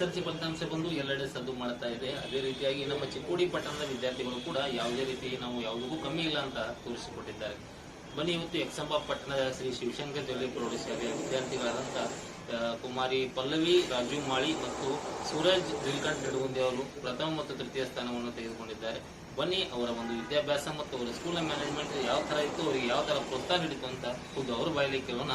SLC ಫಲಿತಾಂಶ ಬಂದು ಎಲ್ಲೆಡೆ ಸದ್ದು ಮಾಡ್ತಾ ಇದೆ. ಅದೇ ರೀತಿಯಾಗಿ ನಮ್ಮ ಚಿಕ್ಕೋಡಿ ಪಟ್ಟಣದ ವಿದ್ಯಾರ್ಥಿಗಳು ಕೂಡ ಯಾವುದೇ ರೀತಿ ನಾವು ಯಾವುದಕ್ಕೂ ಕಮ್ಮಿ ಇಲ್ಲ ಅಂತ ತೋರಿಸಿಕೊಟ್ಟಿದ್ದಾರೆ. ಬನ್ನಿ ಇವತ್ತು ಎಕ್ಸಂಬ ಪಟ್ಟಣದ ಶ್ರೀ ಶಿವಶಂಕರ್ ಜೊಲ್ಲಿ ಪ್ರೌಢಶಾಲೆಯ ವಿದ್ಯಾರ್ಥಿಗಳಾದಂಥ ಕುಮಾರಿ ಪಲ್ಲವಿ, ರಾಜು ಮಾಳಿ ಮತ್ತು ಸೂರಜ್ ದಿಲ್ಕಂಠ್ ನಡುಗುಂದಿ ಅವರು ಪ್ರಥಮ ಮತ್ತು ತೃತೀಯ ಸ್ಥಾನವನ್ನು ತೆಗೆದುಕೊಂಡಿದ್ದಾರೆ. ಬನ್ನಿ, ಅವರ ಒಂದು ವಿದ್ಯಾಭ್ಯಾಸ ಮತ್ತು ಅವರ ಸ್ಕೂಲ್ ಮ್ಯಾನೇಜ್ಮೆಂಟ್ ಯಾವ ತರ ಇತ್ತು, ಅವರಿಗೆ ಯಾವ ತರ ಪ್ರೋತ್ಸಾಹ ನೀಡಿತು ಅಂತ ಖುದ್ದು ಅವರು ಬಾಯಲ್ಲಿ ಕೇಳೋಣ.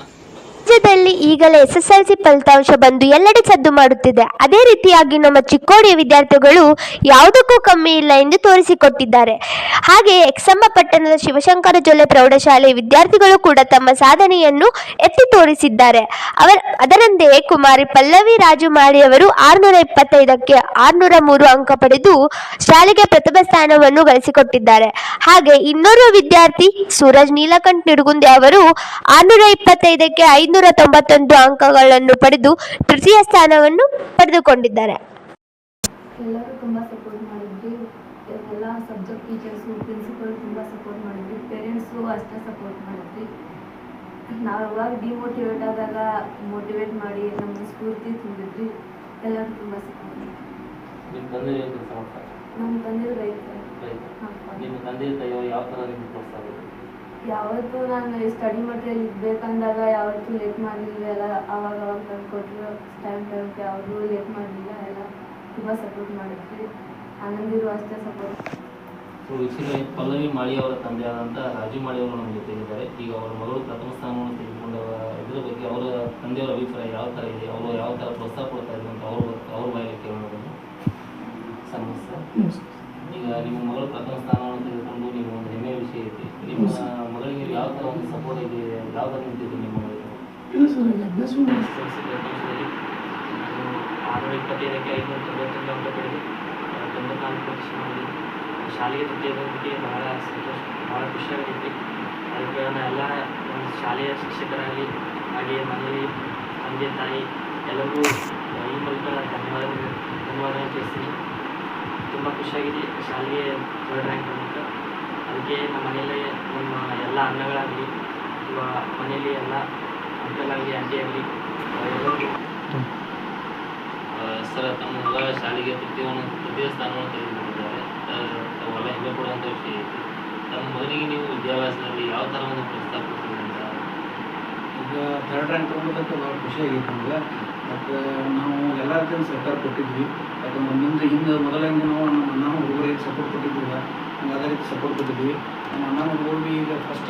ರಾಜ್ಯದಲ್ಲಿ ಈಗಲೇ ಎಸ್ಎಸ್ಎಲ್ಸಿ ಫಲಿತಾಂಶ ಬಂದು ಎಲ್ಲೆಡೆ ಸದ್ದು ಮಾಡುತ್ತಿದೆ. ಅದೇ ರೀತಿಯಾಗಿ ನಮ್ಮ ಚಿಕ್ಕೋಡಿಯ ವಿದ್ಯಾರ್ಥಿಗಳು ಯಾವುದಕ್ಕೂ ಕಮ್ಮಿ ಇಲ್ಲ ಎಂದು ತೋರಿಸಿಕೊಟ್ಟಿದ್ದಾರೆ. ಹಾಗೆ ಎಕ್ಸಮ್ಮ ಪಟ್ಟಣದ ಶಿವಶಂಕರ ಜೊಲ್ಲೆ ಪ್ರೌಢಶಾಲೆ ವಿದ್ಯಾರ್ಥಿಗಳು ಕೂಡ ತಮ್ಮ ಸಾಧನೆಯನ್ನು ಎತ್ತಿ ತೋರಿಸಿದ್ದಾರೆ. ಅವರ ಅದರಂತೆಯೇ ಕುಮಾರಿ ಪಲ್ಲವಿ ರಾಜು ಅವರು ಆರುನೂರ ಇಪ್ಪತ್ತೈದಕ್ಕೆ ಆರುನೂರ ಮೂರು ಅಂಕ ಪಡೆದು ಶಾಲೆಗೆ ಪ್ರಥಮ ಸ್ಥಾನವನ್ನು ಗಳಿಸಿಕೊಟ್ಟಿದ್ದಾರೆ. ಹಾಗೆ ಇನ್ನೋರ್ವ ವಿದ್ಯಾರ್ಥಿ ಸೂರಜ್ ನೀಲಕಂಠ್ ನಿಡುಗುಂದೆ ಅವರು ಆರುನೂರ ಇಪ್ಪತ್ತೈದಕ್ಕೆ ಐನೂರ ತೊಂಬತ್ತೊಂದು ಅಂಕಗಳನ್ನು ಪಡೆದು ತೃತೀಯ ಸ್ಥಾನವನ್ನು ಪಡೆದುಕೊಂಡಿದ್ದಾರೆ. ಎಲ್ಲರೂ ಸಪೋರ್ಟ್ ಸಪೋರ್ಟ್ ಸಪೋರ್ಟ್ ನಾವು ಯಾವಾಗ ಡಿಮೋಟಿವೇಟ್ ಆದಾಗ ಮೋಟಿವೇಟ್ ಮಾಡಿ ನಮಗೆ ಸ್ಫೂರ್ತಿ ತುಂಬಿದ್ವಿ. ಎಲ್ಲರೂ ತುಂಬ ಸಪೋರ್ಟ್ ಮಾಡಿದ್ವಿ. ನಿಮ್ಮ ತಂದೆ ಕೆಲಸ ಮಾಡ್ತಾರೆ ನಮ್ಮ ತಂದೆ ರೈತ ನಿಮ್ಮ ತಂದೆ ತಾಯಿಯೋ ಯಾವ ಥರ ನಿಮ್ಗೆ ಪ್ರೋತ್ಸಾಹ? ಯಾವತ್ತೂ ನಾನು ಸ್ಟಡಿ ಮಟೀರಿಯಲ್ ಇದ್ಬೇಕಂದಾಗ ಯಾವತ್ತು ಲೇಟ್ ಮಾಡಲಿಲ್ಲ ಎಲ್ಲ ಅವಾಗ ಅವಾಗ ತಂದು ಕೊಟ್ಟರು ಟೈಮ್ ಟೈಮ್ಗೆ ಯಾವುದೂ ಲೇಟ್ ಮಾಡಲಿಲ್ಲ ಎಲ್ಲ ತುಂಬ ಸಪೋರ್ಟ್ ಮಾಡಿದ್ವಿ. ಆನಂದಿರು ಅಷ್ಟೇ ಸಪೋರ್ಟ್ ಸೊ ವೀಕ್ಷಕರೇ ಪಲ್ಲವಿ ಮಾಳಿ ಅವರ ತಂದೆಯಾದಂಥ ರಾಜು ಮಾಳಿ ಅವರು ನಮ್ಮ ಜೊತೆ ಇದ್ದಾರೆ. ಈಗ ಅವರ ಮಗಳು ಪ್ರಥಮ ಸ್ಥಾನವನ್ನು ತೆಗೆದುಕೊಂಡವ ಇದರ ಬಗ್ಗೆ ಅವರ ತಂದೆಯವರ ಅಭಿಪ್ರಾಯ ಯಾವ ಥರ ಇದೆ ಅವರು ಯಾವ ಥರ ಪ್ರೋತ್ಸಾಹ ಕೊಡ್ತಾ ಇದ್ರು ಅಂತ ಅವ್ರ ಈಗ ನಿಮ್ಮ ಮಗಳು ಪ್ರಥಮ ಸ್ಥಾನವನ್ನು ತೆಗೆದುಕೊಂಡು ನೀವು ಒಂದು ಹೆಮ್ಮೆಯ ವಿಷಯ ಐತಿ ನಿಮ್ಮ ಮಗಳಿಗೆ ಯಾವ ಥರ ಒಂದು ಸಪೋರ್ಟ್ ಇದೆ ಯಾವ ಥರ ನಿಂತಿದ್ದು ನಿಮ್ಮ ಮಗಳಿಗೆ? ಇಲ್ಲ ಸರ್ ಈಗ ಅಭ್ಯಾಸ ಮಾಡಿ ಆರುನೂರ ಇಪ್ಪತ್ತೈದಕ್ಕೆ ಐನೂರ ತೊಂಬತ್ತೊಂದು ಅಂಕ ಪಡೆದು ಆ, ತೊಂಬತ್ನಾಲ್ಕು ಪ್ರತಿಶತ ಮಾಡಿ ಶಾಲೆಗೆ ತೃತೀಯ ಬಂದಿದ್ದಕ್ಕೆ ಬಹಳ ಸಂತೋಷ ಭಾಳ ಖುಷಿಯಾಗೈತಿ ಅದಕ್ಕೆ ಎಲ್ಲ ಶಾಲೆಯ ಶಿಕ್ಷಕರಾಗಲಿ ಹಾಗೆ ಮನೆಯಲ್ಲಿ ತಂದೆ ತಾಯಿ ಎಲ್ಲರಿಗೂ ಈ ಮೂಲಕ ಧನ್ಯವಾದ ಧನ್ಯವಾದ ತಿಳಿಸ್ತೀನಿ. ತುಂಬ ಖುಷಿಯಾಗಿದೆ. ಶಾಲೆಗೆ ಥರ್ಡ್ ರ್ಯಾಂಕ್ ಬಂದಿತ್ತು ಅದಕ್ಕೆ ನಮ್ಮ ಮನೆಯಲ್ಲಿ ನಮ್ಮ ಎಲ್ಲ ಅನ್ನಗಳಾಗಲಿ ಅಥವಾ ಮನೆಯಲ್ಲಿ ಎಲ್ಲ ಅಂಕಲ್ ಆಗಲಿ ಆಂಟಿ ಆಗಲಿ ಆ, ಸರ್ ತಮ್ಮ ಮಗ ಶಾಲೆಗೆ ತೃತೀಯವನ್ನು ತೃತೀಯ ಸ್ಥಾನವನ್ನು ತೆಗೆದುಕೊಂಡಿದ್ದಾರೆ. ತಾವೆಲ್ಲ ಹೆಮ್ಮೆ ಕೊಡುವಂಥ ವಿಷಯ ಐತಿ ತಮ್ಮ ಮಗನಿಗೆ ನೀವು ವಿದ್ಯಾಭ್ಯಾಸದಲ್ಲಿ ಯಾವ ಥರ ಒಂದು ಪ್ರಸ್ತಾಪ ಕೊಡ್ತೀವಿ ಅಂತ ಈಗ ಥರ್ಡ್ ರ್ಯಾಂಕ್ ತೊಗೊಂಡದಕ್ಕೆ ಭಾಳ ಖುಷಿಯಾಗಿತ್ತು ನಮ್ಗೆ. ಮತ್ತು ನಾವು ಎಲ್ಲ ರೀತಿಯಲ್ಲೂ ಸಹಕಾರ ಕೊಟ್ಟಿದ್ವಿ. ಯಾಕಂದ್ರೆ ಮುಂದೆ ಹಿಂದೆ ಮೊದಲಿಂದ ನಾವು ನಮ್ಮ ಅಣ್ಣ ಹುಡುಗರಿಗೆ ಸಪೋರ್ಟ್ ಕೊಟ್ಟಿದ್ದಿಲ್ಲ ಹಂಗೆ ಅದೇ ರೀತಿ ಸಪೋರ್ಟ್ ಕೊಟ್ಟಿದ್ವಿ ನಮ್ಮ ಅಣ್ಣ ಹುಡುಗರಿಗೆ ಈಗ ಫಸ್ಟ್